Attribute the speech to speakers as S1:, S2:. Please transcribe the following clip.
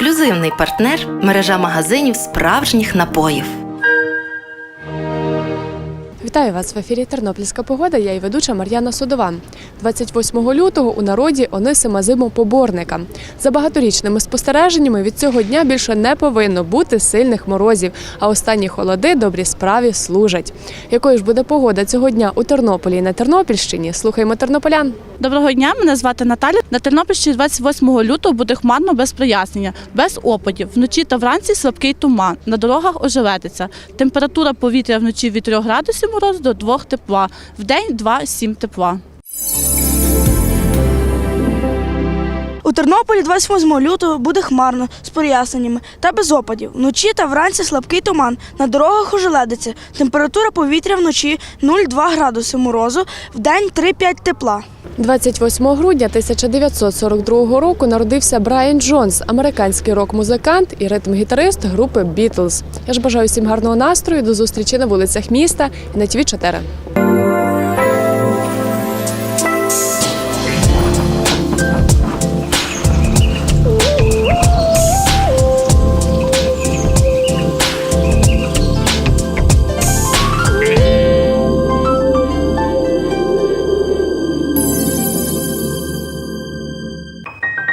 S1: Ексклюзивний партнер мережа магазинів справжніх напоїв.
S2: Вітаю вас в ефірі Тернопільська погода. Я і ведуча Мар'яна Судова. 28 лютого у народі Онисима Зимопоборника. За багаторічними спостереженнями від цього дня більше не повинно бути сильних морозів, а останні холоди добрій справі служать. Якою ж буде погода цього дня у Тернополі і на Тернопільщині? Слухаємо тернополян.
S3: Доброго дня, мене звати Наталя. На Тернопільщині 28 лютого буде хмарно без прояснення, без опадів. Вночі та вранці слабкий туман. На дорогах ожеледиться. Температура повітря вночі від 3 градусів морозу до 2 тепла. в день 2-7 тепла.
S4: У Тернополі 28 лютого буде хмарно з проясненнями та без опадів. Вночі та вранці слабкий туман. На дорогах ожеледиться. Температура повітря вночі 0,2 градуси морозу, вдень 3-5 тепла.
S2: 28 грудня 1942 року народився Брайан Джонс, американський рок-музикант і ритм-гітарист групи Бітлз. Я ж бажаю всім гарного настрою. До зустрічі на вулицях міста і на ТВ 4